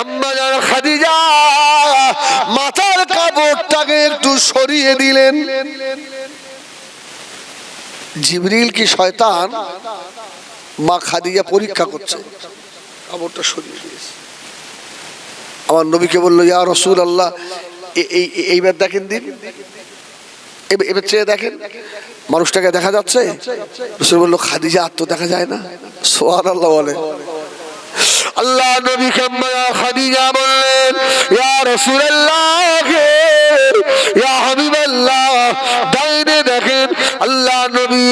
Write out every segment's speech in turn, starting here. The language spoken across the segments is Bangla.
আম্মা জান খাদিজা, মাথার কাপড়টাকে একটু সরিয়ে দিলেন। জিবরিল কি শয়তান? মা খাদিজা পরীক্ষা করছে। কাপড়টা সরিয়ে দিয়েছে। আমার নবীকে বলল, ইয়া রসুল আল্লাহ এই এই- এইবার দেখেন দিন। এবার- চেয়ে দেখেন। মানুষটাকে দেখা যাচ্ছে? রসুল বলল, খাদিজা আর তো দেখা যায় না। সোহান আল্লাহ বলে। আল্লাহ নবী খাদিজা বললেন, ইয়া ইয়া হাবিবাল্লাহ দেখেন, আল্লাহ নবী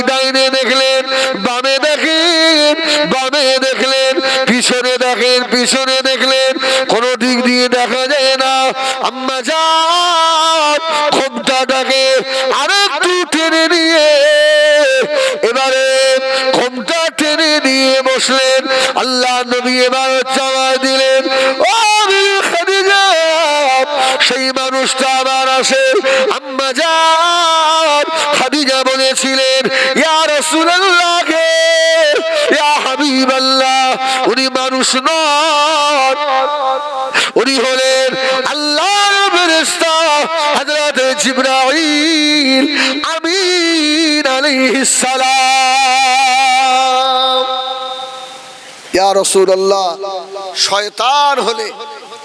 দেখলেন, বামে দেখেন, বামে দেখলেন, পিছনে দেখেন, পিছনে দেখলেন, কোন দিক দিয়ে দেখা যায় না। আম্মা যান ঘোমটাটাকে আরেকটু টেনে নিয়ে বসলেন। আল্লাহ নবী এবার চাওয়া দিলেন সেই মানুষটা আবার আসে। আম্মা যান খাদিজা বলেছিলেন, ইয়া রাসূলুল্লাহ হাবিবাল্লাহ। উনি মানুষ নন, উনি হলেন আল্লাহর ফেরেশতা হযরত আমিন আলাইহিস সালাম। ইয়া রসুল্লাহ শয়তান হলে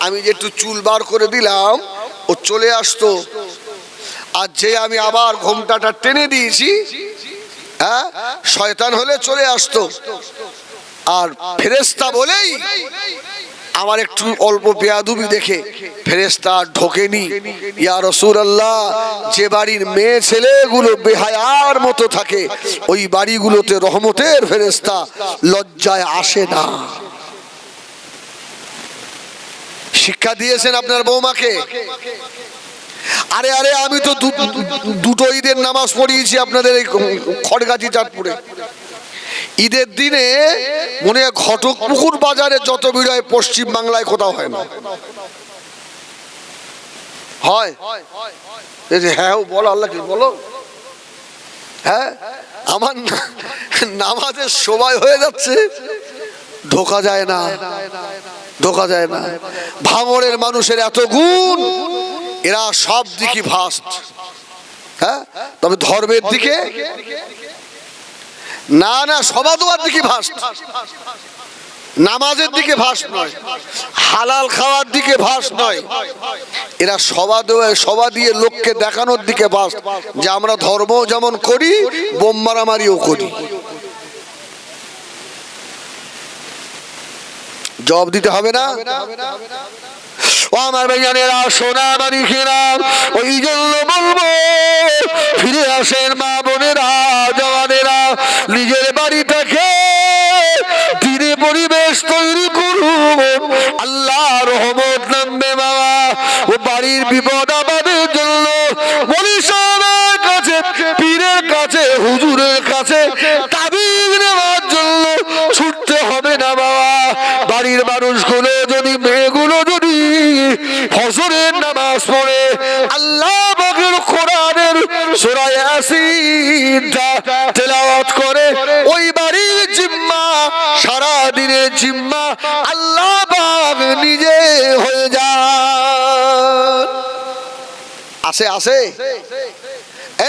আমি যে একটু চুল বার করে দিলাম, ও চলে আসতো। আর যে আমি আবার ঘোমটাটা টেনে দিয়েছি হ্যাঁ শয়তান হলে চলে আসতো। আর ফেরেস্তা বলেই আমার একটু অল্প পেয়াদুবি দেখে ফেরেস্তা ঢোকেনি। ইয়া রসুল আল্লাহ যে বাড়ির মেয়ে ছেলেগুলো বেহায়ার মতো থাকে, ওই বাড়িগুলোতে রহমতের ফেরেস্তা লজ্জায় আসে না। শিক্ষা দিয়েছেন আপনার বৌমাকে? আরে আরে, আমি তো দুটো ঈদের নামাজ পড়িয়েছি আপনাদের এই খড়গাছি চাঁদপুরে। ঈদের দিনে মনে হয় ঘটক পুকুর বাজারে যত ভিড় হয়, পশ্চিম বাংলায় কোথাও হয় না। হয়? হ্যাঁ বলো আল্লাহ কি, বলো। হ্যাঁ? আমার নামাজের সময় হয়ে যাচ্ছে, ঢোকা যায় না, ঢোকা যায় না। ভাঙড়ের মানুষের এত গুণ, এরা সব দিকে ভাস্ট। হ্যাঁ? তবে ধর্মের দিকে না না সবা দোয়ার দিকে ভাস নামাজের দিকে ভাস নয়, হালাল খাওয়ার দিকে ভাস নয়। এরা দেওয়া সবা দিয়ে লোককে দেখানোর দিকে ভাস যে আমরা ধর্ম যেমন করি, বোম মারামারিও করি। জবাব দিতে হবে না? ও আমার ভাইয়ানেরা সোনা মানিকেরা ওই জন্য বলব, ফিরে আসেন মা বোনেরা, জওয়ানেরা, নিজের বাড়িটাকে দিনে পরিবেশ তৈরি করুন। আল্লাহ রহমত নামবে বাবা, ও বাড়ির বিপদ আমাদের জন্য। সবার কাছে, পীরের কাছে, হুজুরের কাছে ইয়াসিনটা তেলাওয়াত করে, ওই বাড়ির জিম্মা সারা দিনের জিম্মা, আল্লাহ পাক নিজে হয়ে যান। আছে আছে?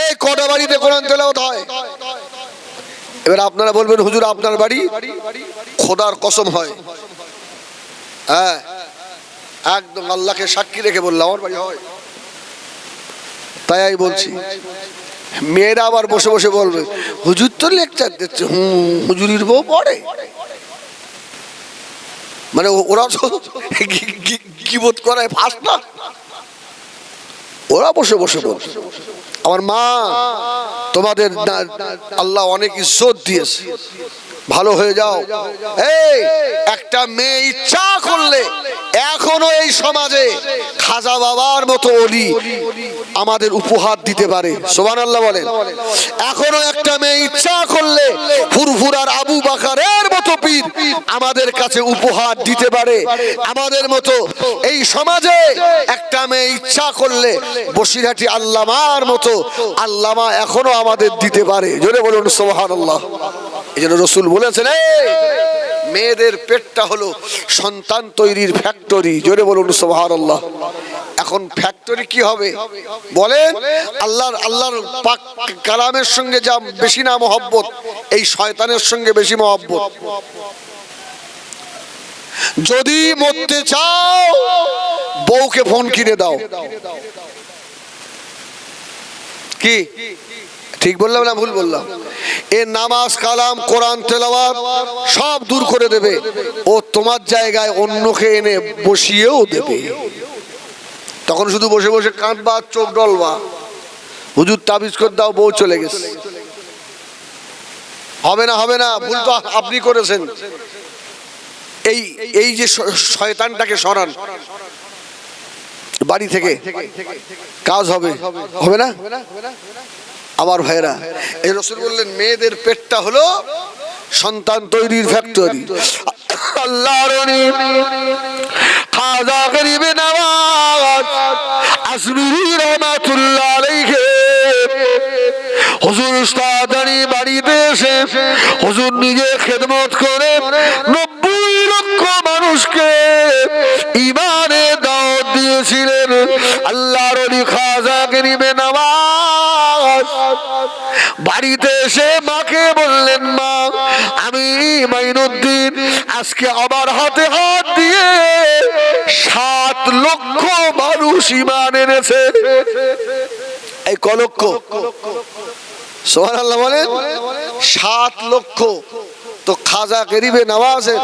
এই কটা বাড়িতে কোরআন তেলাওয়াত হয়? এবার আপনারা বলবেন, হুজুর, আপনার বাড়ি? খোদার কসম হয়। হ্যাঁ। একদম আল্লাহকে সাক্ষী রেখে বললাম, আমার বাড়ি হয়। তাই আমি বলছি। মেয়েরা আবার বসে বসে বলবে, হুজুর তো লেকচার দিচ্ছে, হুম, হুজুরির বউ পড়ে। মানে ওরা তো কি বোধ করায় ফার্স্ট না? ওরা বসে বসে বলছে, আমার মা, তোমাদের আল্লাহ অনেক ইজ্জত দিয়েছে। ভালো হয়ে যাও। এই একটা মেয়ে ইচ্ছা করলে এখনও এই সমাজে খাজা বাবার মতো অলি আমাদের উপহার দিতে পারে। সোমান আল্লাহ বলেন। এখনও একটা মেয়ে ইচ্ছা করলে ফুরফুরার আবু বাকারের মতো পীর আমাদের কাছে উপহার দিতে পারে। আমাদের মতো এই সমাজে একটা মেয়ে ইচ্ছা করলে বসিরহাটি আল্লামার মতো আল্লামা এখনও আমাদের দিতে পারে। জোরে বলুন সোহান আল্লাহ এই জন্য রসুল বলেছেন "এই, মেয়েদের পেটটা হলো সন্তান তৈরির ফ্যাক্টরি জোরে বলুন, সুবহানাল্লাহ। এখন ফ্যাক্টরি কি হবে? বলেন, আল্লাহর আল্লাহর পাক কালামের সঙ্গে যা বেশি না মহব্বত, এই শয়তানের সঙ্গে বেশি মহব্বত। যদি মরতে চাও, বউকে ফোন কিনে দাও। কি? ঠিক বললাম না ভুল বললাম? এ নামাজ, কালাম, কোরআন, তেলাওয়াত সব দূর করে দেবে। ও তোমার জায়গায় অন্যকে এনে বসিয়েও দেবে। তখন শুধু বসে বসে কাঁদবা, চোখ ডলবা। হুজুর তাবিজ করে দাও, বউ চলে গেছে। হবে না হবে না, ভুল তো আপনি করেছেন। এই এই যে শয়তানটাকে সরান। বাড়ি থেকে কাজ হবে। হবে না? আমার ভাইরা এই রসুল বললেন, মেয়েদের পেটটা হলো সন্তান তৈরির ফ্যাক্টরি হুজুর বাড়িতে এসে, হুজুর নিজে খেদমত করে বাড়িতে এসে মাকে বললেন, মা, আমি মাইনুদ্দিন আজকে আমার হাতে হাত দিয়ে সাত লক্ষ মানুষ ইমান এনেছে। এই কলক্ষ সোহান বলেন, সাত লক্ষ। তো খাজা গরিবে নওয়াজের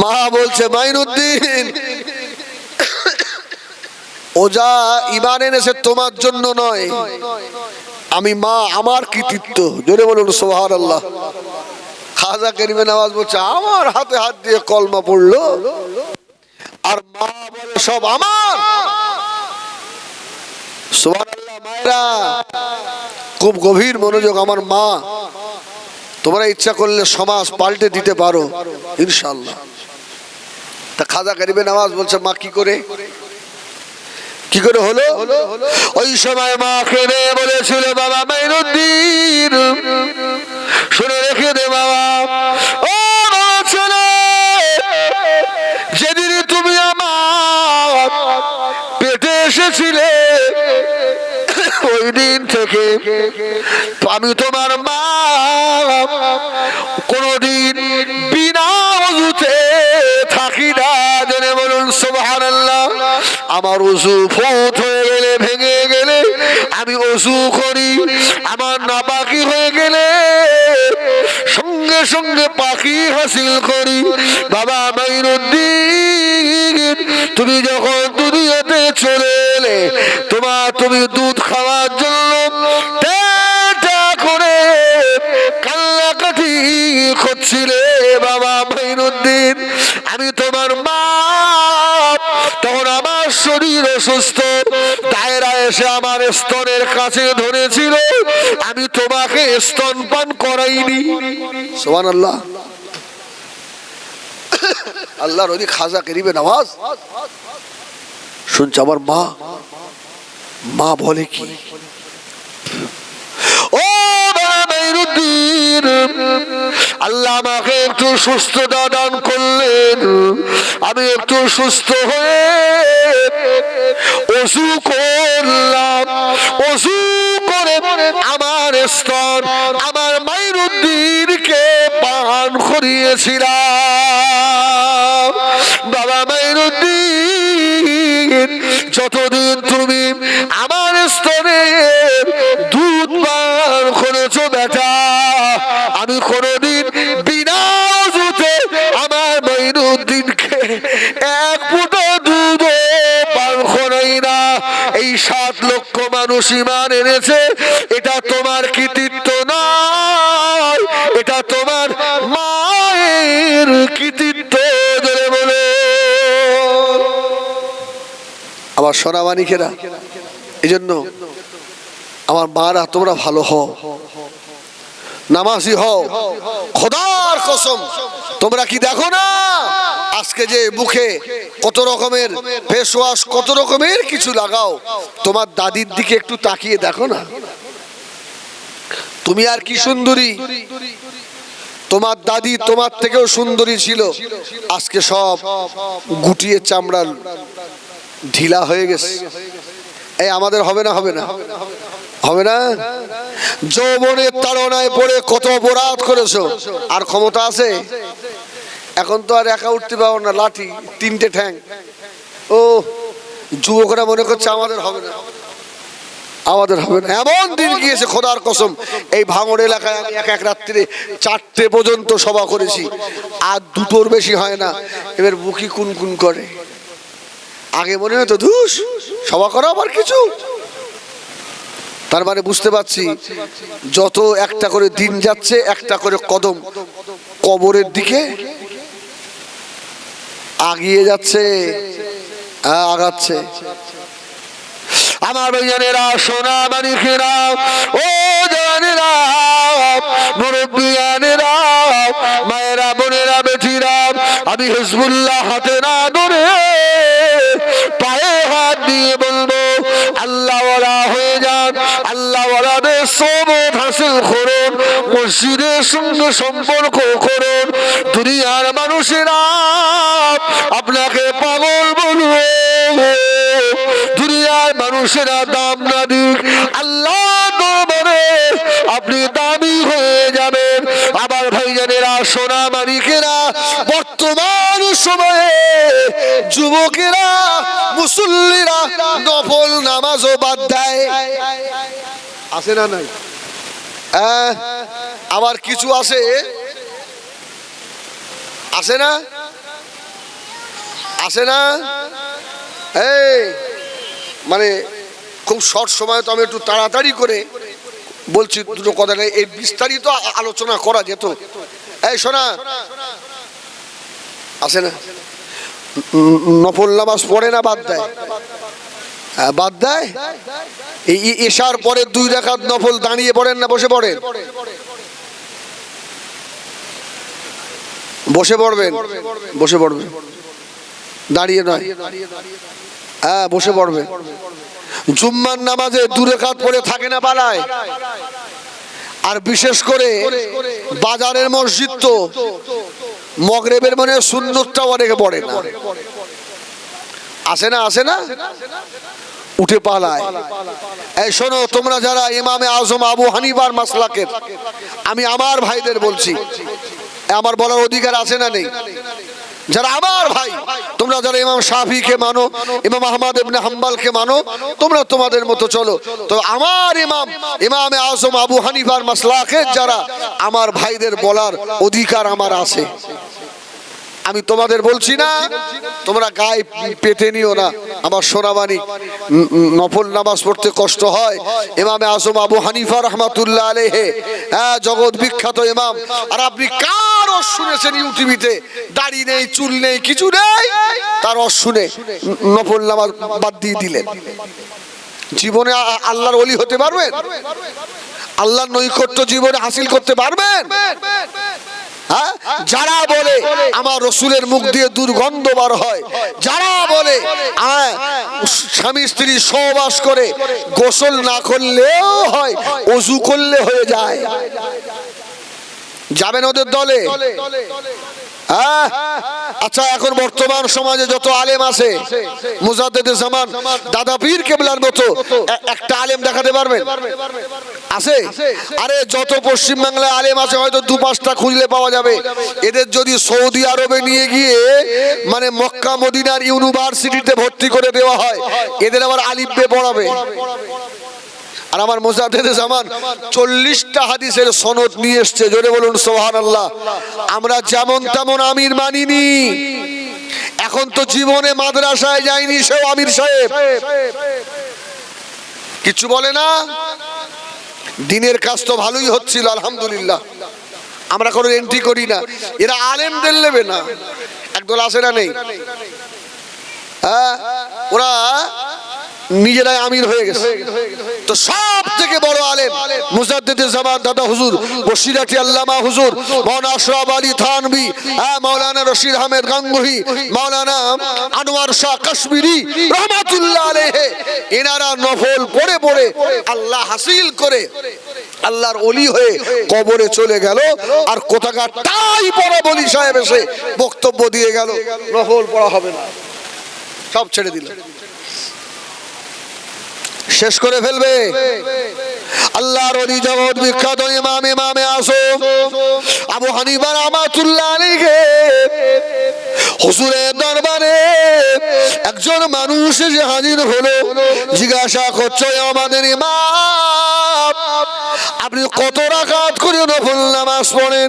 মা বলছে, মাইনুদ্দিন, ও যা ইমান এনেছে তোমার জন্য নয় আমি মা, আমার কৃতিত্ব। জোরে বলুন সোহান আল্লাহ খাজা করিমে নামাজ বলছে, আমার হাতে হাত দিয়ে কলমা পড়ল। আর মা বলে, সব আমার। খুব গভীর মনোযোগ আমার মা। তোমরা ইচ্ছা করলে সমাজ পাল্টে দিতে পারো ইনশাল্লাহ তা খাজা করিবে নামাজ বলছে, মা, কি করে? কি করে হলো? ওই সময় মা কেঁদে বলেছিল, বাবা মাইনুদ্দিন, শুনে রেখে দে বাবা। ও ছেলে, যেদিন তুমি আমার পেটে এসেছিলে, ওই দিন থেকে আমি তোমার মা কোনদিন আমার উজু ফুট হয়ে গেলে, ভেঙে গেলে আমি অজু করি। আমার নাপাকি হয়ে গেলে সঙ্গে সঙ্গে পাখি হাসিল করি। বাবা মাইনুদ্দিন, তুমি যখন দুনিয়াতে চলে এলে, তোমার তুমি দুধ খাওয়ার জন্য শরীর অসুস্থ। দায়রা এসে আমার স্তনের কাছে ধরেছিল। আমি তোমাকে স্তনপান করাইনি। সোহান আল্লাহ আল্লাহর ওই খাজা করিবে নামাজ। শুনছে আমার মা। মা বলে কি? ও আল্লাহ আমাকে একটু সুস্থতা দান করলেন। আমি একটু সুস্থ হয়ে অসু করলাম। অসু করে আমার স্তর আমার মাইনুদ্দিনকে পান করিয়েছিলাম। বাবা মাইনুদ্দিন, যতদিন তুমি এক ফুটো দুধ পান করাই না। এই সাত লক্ষ মানুষ ইমান এনেছে, এটা তোমার কৃতিত্ব নয়, এটা তোমার মায়ের কৃতিত্ব ধরে বলে। আমার সোনামানিকেরা এই জন্য আমার মারা তোমরা ভালো হও। নামাজি হও। খোদার কসম, তোমরা কি দেখো না? আজকে যে মুখে কত রকমের ফেস ওয়াশ কত রকমের কিছু লাগাও, তোমার দাদির দিকে একটু তাকিয়ে দেখো না। তুমি আর কি সুন্দরী। তোমার দাদি তোমার থেকেও সুন্দরী ছিল। আজকে সব গুটিয়ে চামড়া ঢিলা হয়ে গেছে। এই আমাদের হবে না হবে না। হবে না? যৌবনের তাড়নায় পড়ে কত অপরাধ করেছ। আর ক্ষমতা আছে? এখন তো আর একা উঠতে পারো না, লাঠি, তিনটে ঠ্যাং। ও যুবকরা মনে করছে আমাদের হবে না। আমাদের হবে না। এমন দিন গিয়েছে, খোদার কসম। এই ভাঙড় এলাকায় আমি এক এক রাত্রিরে চারটে পর্যন্ত সভা করেছি। আর দুটোর বেশি হয় না। এবার বুকি কুন কুন করে। আগে মনে হতো, ধুস, সভা করা আবার কিছু। তার মানে বুঝতে পারছি, যত একটা করে দিন যাচ্ছে, একটা করে কদম। কবরের দিকে আগিয়ে যাচ্ছে হ্যাঁ, আগাচ্ছে। আমার ভাইজানেরা সোনা মানিকেরা ও জানেরা মুরব্বিয়ানেরা মায়েরা বোনেরা বেটিরা আমি হিজবুল্লাহ হাতে না ধরে পায়ে হাত দিয়ে বলব আল্লাহওয়ালা হয়ে যান আল্লাহওয়ালাদের সোবত হাসিল করুন মসজিদের সঙ্গে সম্পর্ক করুন। দুনিয়ার মানুষেরা আপনাকে পাগল বলবে। দুনিয়ার মানুষেরা দাম না দিক, আল্লাহ দরবারে আপনি দামি হয়ে যাবেন। আবার ভাইজানেরা সোনা মানিকেরা বর্তমান সময়ে যুবকেরা, মুসল্লিরা নফল নামাজও বাদ দেয়। আছে না নাই? আহ, আবার কিছু আছে? আছে না? আছে না? এই মানে খুব শর্ট সময় তো আমি একটু তাড়াতাড়ি করে বলছি দুটো কথা নেই। এই বিস্তারিত আলোচনা করা যেত। এই শোনা। আছে না? নফল নামাজ পড়ে না বাদ দেয়? হ্যাঁ, বাদ দেয়? এই পরে দুই রাখাত নফল দাঁড়িয়ে পড়েন না, বসে পড়েন? বসে পড়বেন? বসে পড়বেন। দাঁড়িয়ে নয়। হ্যাঁ বসে পড়বে জুম্মার নামাজে দূরে কাত পড়ে থাকে না পালায় আর বিশেষ করে বাজারের মসজিদ তো মগরেবের মানে সুন্নতটাও অনেকে পড়ে না। আসে না আসে না? উঠে পালায়। এই শোনো, তোমরা যারা ইমামে আজম আবু হানিবার মাসলাকের, আমি আমার ভাইদের বলছি, আমার বলার অধিকার আছে না নেই? যারা আমার ভাই, তোমরা যারা ইমাম শাফিকে মানো, ইমাম আহমদ ইবনে হাম্বালকে মানো, তোমরা তোমাদের মতো চলো। তো আমার ইমাম, ইমামে আজম আবু হানিফার মাসলাকের যারা, আমার ভাইদের বলার অধিকার আমার আছে। আমি তোমাদের বলছি না, তোমরা গায়ে পেতে নিও না। আমার সোনাবাণী নফল নামাজ পড়তে কষ্ট হয়। এমামে আজম আবু হানিফা রহমাতুল্লাহ আলেহে হ্যাঁ জগৎ বিখ্যাত এমাম আর আপনি কার শুনেছেন ইউটিভিতে দাড়ি নেই, চুল নেই, কিছু নেই। তার রস শুনে নফল নামাজ বাদ দিয়ে দিলেন। জীবনে আল্লাহর অলি হতে পারবেন? আল্লাহর নৈকট্য জীবনে হাসিল করতে পারবেন? হ্যাঁ? যারা বলে আমার রসুলের মুখ দিয়ে দুর্গন্ধ বার হয় যারা বলে হ্যাঁ, স্বামী স্ত্রী সহবাস করে গোসল না করলেও হয় অজু করলে হয়ে যায় যাবেন ওদের দলে হ্যাঁ? আচ্ছা এখন বর্তমান সমাজে যত আলেম আছে মুজাদ্দেদে জামান, দাদা পীর কেবলার মতো একটা আলেম দেখাতে পারবেন? আছে? আরে, যত পশ্চিম বাংলায় আলেম আছে, হয়তো দু পাঁচটা খুঁজলে পাওয়া যাবে। এদের যদি সৌদি আরবে নিয়ে গিয়ে মানে মক্কা, মদিনার ইউনিভার্সিটিতে ভর্তি করে দেওয়া হয়, এদের আবার আলিফবে পড়াবে। আর আমার মোজাদ্দেদে জামান চল্লিশটা হাদিসের সনদ নিয়ে এসছে, জোরে বলুন সোহান আল্লাহ আমরা যেমন তেমন আমির মানিনি। এখন তো জীবনে মাদ্রাসায় যায়নি সেও আমির সাহেব। কিছু বলে না? দিনের কাজ তো ভালোই হচ্ছিল, আলহামদুলিল্লাহ। আমরা কোনো এন্ট্রি করি না। এরা আলেমদের নেবে না। একদল আসে না নেই? হ্যাঁ? ওরা নিজেরাই আমির হয়ে গেছে। তো সব থেকে বড় আলেম মুজাদ্দিদে জামান দাদা হুজুর বসিরাটি আল্লামা হুজুর মাওলানা আশরাফ আলী থানভী হ্যাঁ রশিদ আহমেদ গাঙ্গুহি মাওলানা আনোয়ার শাহ কাশ্মীরি, রহমাতুল্লাহ আলাইহি। এনারা নফল পড়ে পড়ে আল্লাহ হাসিল করে আল্লাহর অলি হয়ে কবরে চলে গেল আর কোথাকার তাই পড়া বলি সাহেব এসে বক্তব্য দিয়ে গেল। নফল পড়া হবে না। সব ছেড়ে দিল। শেষ করে ফেলবে। আল্লাহর অলি জগৎ বিখ্যাত ইমাম, ইমামে আসো আবু হানিফা রাহমাতুল্লাহ আলাইহি। হুজুরের দরবারে একজন মানুষ এসে হাজির হলো। জিজ্ঞাসা করছে আমাদের ইমাম, আপনি কত রাকাত করে নফল নামাজ পড়েন?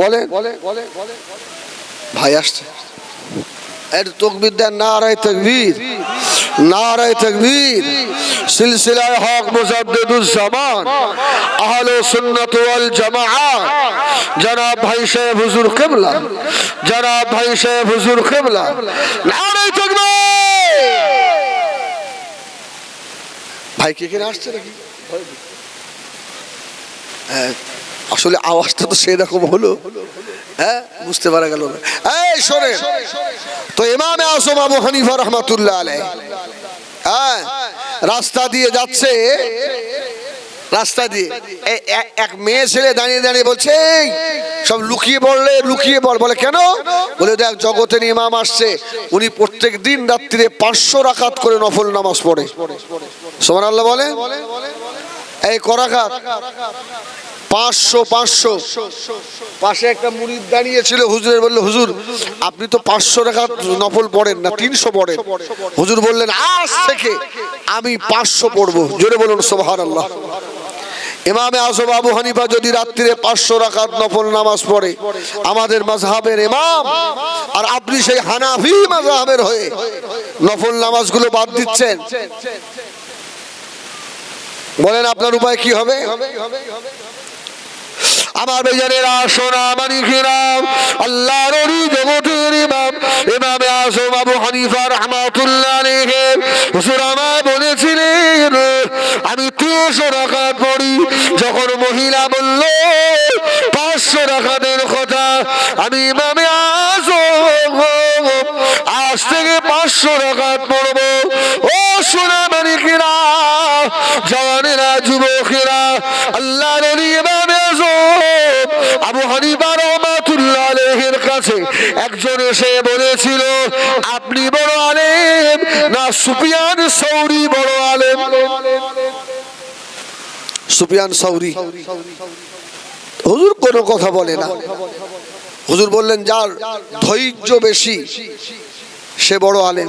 বলেন। ভাই আসছে। এর তকবির দেন নারায় তকবীর। নারায় তকবীর। সিলসিলায় হক মুজাদ্দিদুল জামান। আহলে সুন্নাত ওয়াল জামাআত জনাব ভাই সাহেব হুজুর কিবলা। জনাব ভাই সাহেব হুজুর কিবলা। নারায় তকবীর। ভাই কে কে আসছে নাকি? হ্যাঁ, আসলে আওয়াজটা তো সেরকম হলো। হ্যাঁ? বুঝতে পারা গেল না। এই, শোনেন। তো ইমামে আজম আবু হানিফা রহমাতুল্লাহ আলাই হ্যাঁ? রাস্তা দিয়ে যাচ্ছে। রাস্তা দিয়ে। এক মেয়ে ছেলে দাঁড়িয়ে দাঁড়িয়ে বলছে সব লুকিয়ে পড়লে, লুকিয়ে পড়। বলে, কেন? বলে, দেখ জগতের ইমাম আসছে। উনি প্রত্যেক দিন রাত্রিরে পাঁচশো রাখাত করে নফল নামাজ পড়ে। সোমান আল্লাহ বলে এই করাকাত পাঁচশো পাঁচশো। পাশে একটা মুড়িদ দাঁড়িয়ে ছিল, হুজুরের বলল, হুজুর, আপনি তো পাঁচশো টাকা নফল পড়েন না, তিনশো পড়েন। হুজুর বললেন, আজ থেকে আমি পাঁচশো পড়ব। জোরে বলুন সোহার আল্লাহ ইমামে আসব আবু হানিফা যদি রাত্রিরে পাঁচশো রাকাত নফল নামাজ পড়ে, আমাদের মাযহাবের ইমাম আর আপনি সেই হানাফি মাযহাবের হয়ে নফল নামাজগুলো বাদ দিচ্ছেন, বলেন আপনার উপায় কি হবে? আমার বেজারেরা সোনা মানিকেরাম আল্লাহর ওলি জগতের ইমাম, ইমামে আজম আবু হানিফা রহমাতুল্লাহ আলাইহি। বলেছিলেন, আমি তিনশো রাকাত পড়ি, যখন মহিলা বলল, পাঁচশো রাকাতের কথা, আমি ইমামে আজম, আজ থেকে পাঁচশো রাকাত পড়ব। ও সোনা মানিকেরা জওয়ানেরা যুবকেরা একজন এসে বলেছিল, আপনি বড় আলেম না সুফিয়ান সৌরি বড় আলেম? সুফিয়ান সৌরি। হুজুর কোনো কথা বলে না। হুজুর বললেন, যার ধৈর্য বেশি, সে বড় আলেম।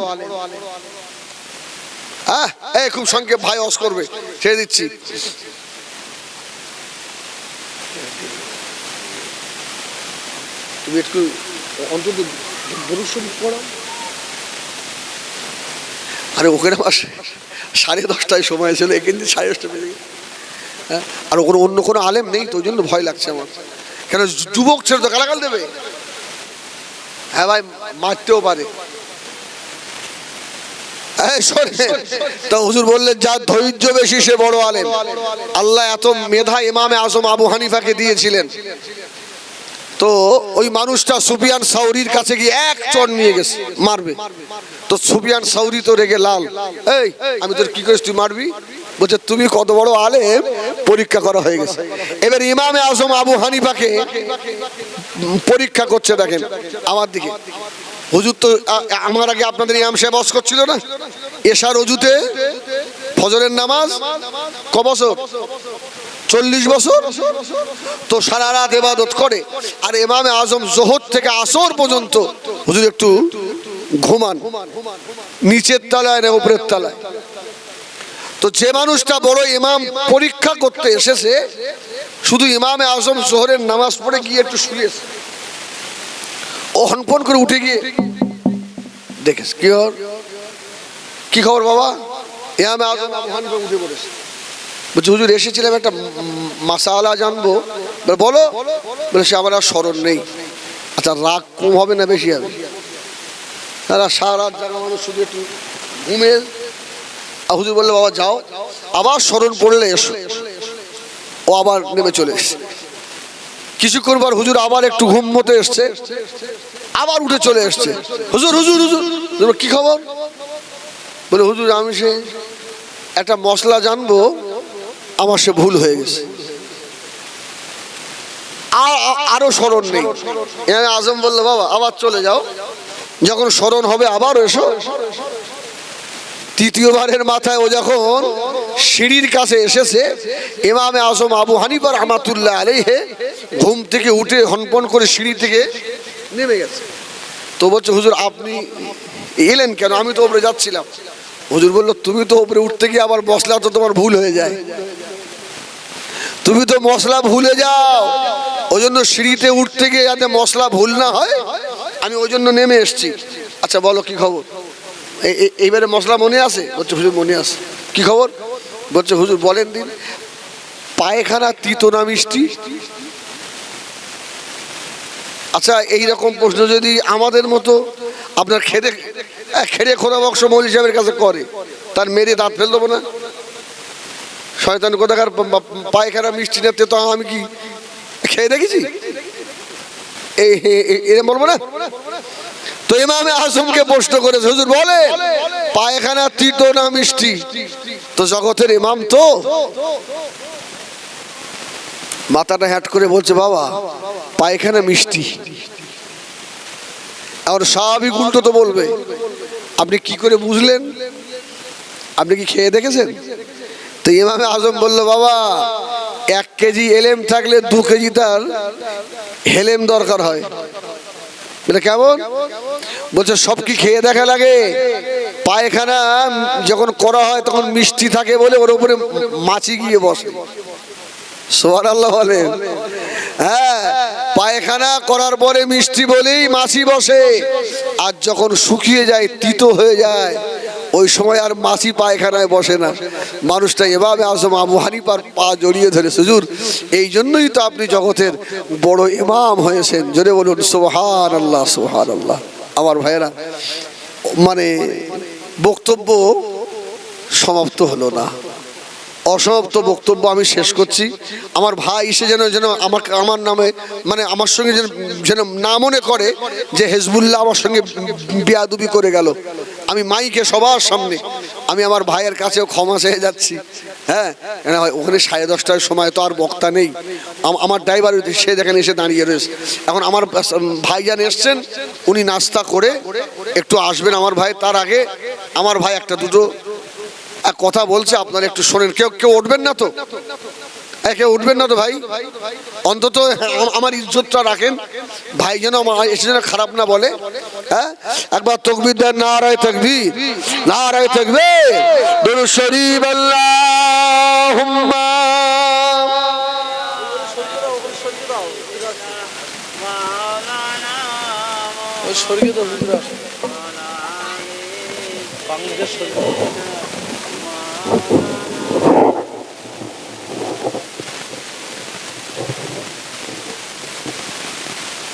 হ্যাঁ খুব সংক্ষেপ, ভাই অস করবে, ছেড়ে দিচ্ছি। তুমি একটু অন্তত দরুদ শরীফ পড়াও আরে ওখানে আমার সাড়ে দশটায় সময় ছিল এখান থেকে সাড়ে দশটা বেজে। হ্যাঁ আর ওখানে অন্য কোনো আলেম নেই তো জন্য ভয় লাগছে আমার। কেন, যুবক ছেড়ে তো গালাগাল দেবে? হ্যাঁ ভাই, মারতেও পারে। তা হুজুর বললেন যার ধৈর্য বেশি সে বড় আলেম। আল্লাহ এত মেধা ইমামে আজম আবু হানিফাকে দিয়েছিলেন। তো ওই মানুষটা সুফিয়ান সাউরির কাছে গিয়ে এক চর নিয়ে গেছে, মারবে। তো সুফিয়ান সাউরি তো রেগে লাল। এই, আমি তোর কি করিস, তুই মারবি? বলছে, তুমি কত বড় আলেম, পরীক্ষা করা হয়ে গেছে। এবার ইমামে আজম আবু হানিফাকে পরীক্ষা করছে, দেখেন, আমার দিকে। হুজুর তো আমার আগে আপনাদের ইমাম সাহেব বস করছিল না? এশার অজুতে ফজরের নামাজ ক বছর চল্লিশ বছর? তো সারা রাত এবাদত করে। আর এমামে আজম জোহর থেকে আসর পর্যন্ত, হুজুর একটু ঘুমান। নিচের তলায় না উপরের তলায়? তো যে মানুষটা বড় ইমাম পরীক্ষা করতে এসেছে, শুধু ইমামে আজম জোহরের নামাজ পড়ে গিয়ে একটু শুয়েছে। ও হনপন করে উঠে গিয়ে দেখেস কি কি খবর বাবা? ইমামে আজম উঠে পড়েছে। বলছি হুজুর এসেছিলাম একটা মাসালা জানব। বলে, বলো। সে আমার আর স্মরণ নেই। আচ্ছা রাগ কম হবে না বেশি হবে? তারা সারা রাত মানুষ শুধু একটু ঘুমে। হুজুর বললে বাবা যাও। আবার স্মরণ পড়লে এসো। ও আবার নেমে চলে এসছে। কিছুক্ষণ পর হুজুর আবার একটু ঘুম মতো এসছে। আবার উঠে চলে এসছে। হুজুর হুজুর হুজুর, কি খবর? বলে হুজুর আমি সে একটা মশলা জানব। আমার সে ভুল হয়ে গেছে। আর আ- আরও স্মরণ নেই। আজম বলল, বাবা, আবার চলে যাও। যখন স্মরণ হবে আবার এসো। তৃতীয়বারের মাথায় ও যখন সিঁড়ির কাছে এসেছে এমামে আজম আবু হানিফা রহমাতুল্লাহ আলাইহে ঘুম থেকে উঠে হনপন করে সিঁড়ি থেকে নেমে গেছে। তো বলছে, হুজুর, আপনি এলেন কেন? আমি তো ওপরে যাচ্ছিলাম। হুজুর বলল, তুমি তো ওপরে উঠতে গিয়ে আবার মশলা তো তোমার ভুল হয়ে যায়। তুমি তো মশলা ভুলে যাও। ওই জন্য সিঁড়িতে উঠতে গিয়ে যাতে মশলা ভুল না হয়, আমি ওই জন্য নেমে এসছি। আচ্ছা বলো কি খবর? এই- এই- এইবারে মশলা মনে আছে? বলছে, হুজুর, মনে আছে। কি খবর? বলছে, হুজুর, বলেন দিন। পায়খানা তিতো না মিষ্টি? আচ্ছা এই রকম প্রশ্ন যদি আমাদের মতো আপনার খেদে খেড়ে খোরা বক্স মৌলী সাহেবের কাছে করে। তার মেরে দাঁত ফেল দেবো না। শয়তান কোথাকার পায়খানা, মিষ্টি না তো আমি কি খেয়ে দেখেছি? এই এরম বলব না? তো ইমামে আজমকে প্রশ্ন করেছে, হুজুর বলে, পায়খানা তিতো না মিষ্টি। তো জগতের ইমাম তো মাথাটা হ্যাট করে বলছে, বাবা, পায়খানা মিষ্টি। আর স্বাভাবিক উল্টো তো বলবে। আপনি কি করে বুঝলেন? আপনি কি খেয়ে দেখেছেন? তো ইমামে আজম বলল, বাবা, এক কেজি এলেম থাকলে দু কেজি তার হেলেম দরকার হয়। বলে কেমন? বলছে, সব কি খেয়ে দেখা লাগে? পায়খানা যখন করা হয় তখন মিষ্টি থাকে বলে ওর উপরে মাছি গিয়ে বসে। সোহার আল্লাহ বলেন। হ্যাঁ পায়খানা করার পরে মিষ্টি বলেই মাছি বসে। আর যখন শুকিয়ে যায়, তিতো হয়ে যায়, ওই সময় আর মাছি পায়খানায় বসে না। মানুষটা এভাবে আসম আবু হানিপার পা জড়িয়ে ধরে সুজুর এই জন্যই তো আপনি জগতের বড় ইমাম হয়েছেন। জোরে বলুন সোহান আল্লাহ সোহান আল্লাহ আমার ভাইয়েরা মানে বক্তব্য সমাপ্ত হলো না। অসমাপ্ত বক্তব্য আমি শেষ করছি। আমার ভাই এসে যেন যেন আমাকে, আমার নামে মানে আমার সঙ্গে যেন যেন না মনে করে যে হেজবুল্লাহ আমার সঙ্গে বিয়াদুবি করে গেল। আমি মাইকে সবার সামনে, আমি আমার ভাইয়ের কাছেও ক্ষমা চেয়ে যাচ্ছি। হ্যাঁ? ওখানে সাড়ে দশটার সময় তো আর বক্তা নেই। আম- আমার ড্রাইভার সে যেখানে এসে দাঁড়িয়ে রয়েছে। এখন আমার ভাইজান এসছেন, উনি নাস্তা করে একটু আসবেন আমার ভাই। তার আগে আমার ভাই একটা দুটো কথা বলছে আপনারা একটু শোনেন। কেউ কেউ উঠবেন না তো? এ, কেউ উঠবেন না তো ভাই? অন্তত আম- আমার ইজ্জতটা রাখেন। ভাই যেন আমার এসে যেন খারাপ না বলে। হ্যাঁ একবার তকবির দেন নারায় তকবির। নারায় তকবির। দরুদ শরীফ আল্লাহুম্মা।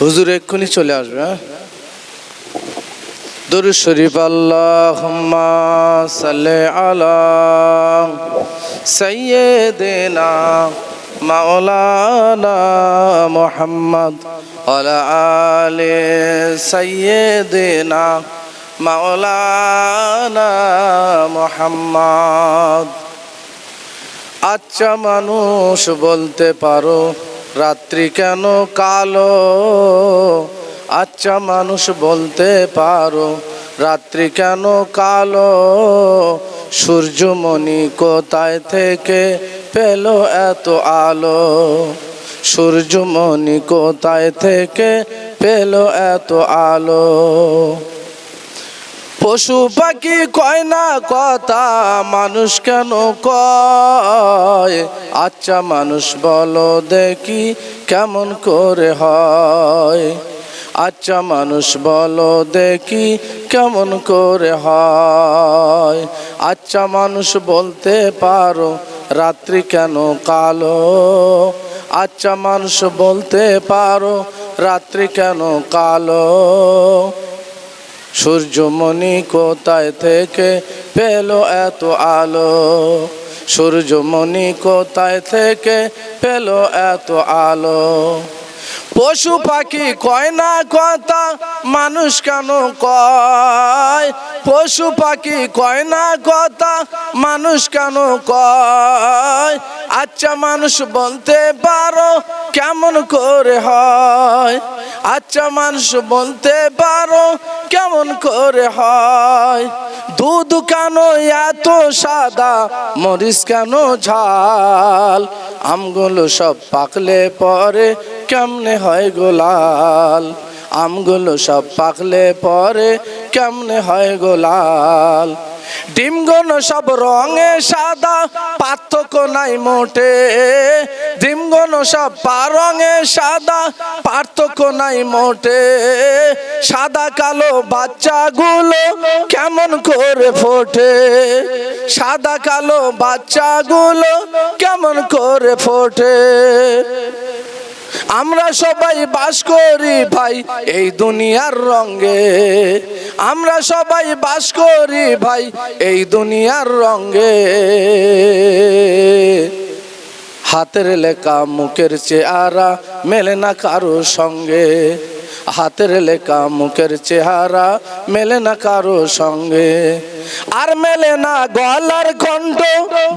হুজুর এক্ষুনি চলে আসবে হ্যাঁ? দরুদ শরীফ, আল্লাহুম্মা সাল্লি আলা সাইয়্যিদিনা মাওলানা মুহাম্মদ ওয়ালা আলি সাইয়্যিদিনা মাওলানা মুহাম্মদ। আচ্ছা মানুষ বলতে পারো রাত্রি কেন কালো? আচ্ছা মানুষ বলতে পারো, রাত্রি কেন কালো? সূর্যমণি কোথায় থেকে পেল এত আলো? সূর্যমণি কোথায় থেকে পেল এত আলো? পশু পাখি কয় না কথা, মানুষ কেন কয়? আচ্ছা মানুষ বলো দেখি কেমন করে হয়। আচ্ছা মানুষ বলো দেখি কেমন করে হয়। আচ্ছা মানুষ বলতে পারো, রাত্রি কেন কালো? আচ্ছা মানুষ বলতে পারো, রাত্রি কেন কালো? সূর্যমণি কোথায় থেকে পেল এত আলো? সূর্যমণি কোথায় থেকে পেল এত আলো? পশু পাখি কয় না কথা, মানুষ কেন কয়? পশু পাখি কয় না কথা, মানুষ কেন কয়? আচ্ছা মানুষ বলতে পারো কেমন করে হয়? আচ্ছা মানুষ বলতে পারো কেমন করে হয়? দুধ কেন এত সাদা, মরিচ কেন ঝাল? আমগুলো সব পাকলে পরে কেমনে হয় গোলাল আমগুলো সব পাকলে পরে কেমনে হয় গোলাল ডিমগুলো সব রঙে সাদা, পার্থক্য নাই মোটে। ডিমগুলো সব রঙে সাদা, পার্থক্য নাই মোটে। সাদা কালো বাচ্চাগুলো কেমন করে ফোটে? সাদা কালো বাচ্চাগুলো কেমন করে ফোটে? আমরা সবাই বাস করি ভাই এই দুনিয়ার রঙ্গে আমরা সবাই বাস করি ভাই এই দুনিয়ার রঙ্গে হাতের লেখা মুখের চেহারা মেলে না কারও সঙ্গে। হাতের লেখা মুখের চেহারা মেলে না কারও সঙ্গে। আর মেলে না গলার কণ্ঠ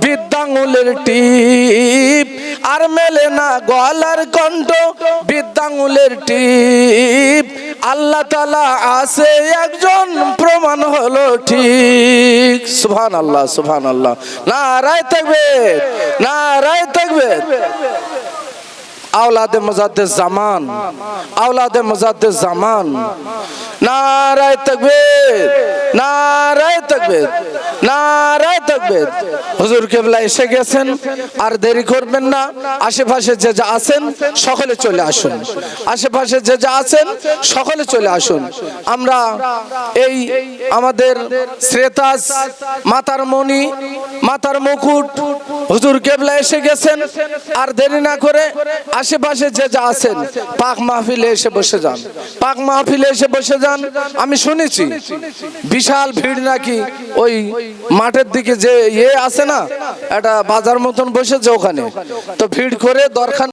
বিদ্যাঙ্গুলের টিপ। আর মেলে না গলার কণ্ঠ বিদ্যাঙ্গুলের টিপ। আল্লাহ তালা আছে, একজন প্রমাণ হলো ঠিক। সুভান আল্লাহ সুভান আল্লাহ না রায় থাকবে না রায় থাকবে আওলাদে মজাদ্দে জামান, আওলাদে মজাদ্দে জামান। নারায় তাকবীর নারায় তাকবীর নারায় তাকবীর। হুজুর কেবলা এসে গেছেন, আর দেরি করবেন না। আশেপাশে যে যা আছেন, সকলে চলে আসুন। আশেপাশে যে যা আছেন, সকলে চলে আসুন। আমরা এই আমাদের শ্রেতাজ মাতার মণি, মাতার মুকুট, হুজুর কেবলা এসে গেছেন। আর দেরি না করে আশেপাশে যে যা আছেন, পাক মাহফিলে এসে বসে যান। পাক মাহফিলে এসে বসে যান, আমি শুনেছি, বিশাল ভিড় নাকি ওই মাঠের দিকে যে ইয়ে আছে না, একটা বাজার মতন বসেছে ওখানে। তো ভিড় করে দরখান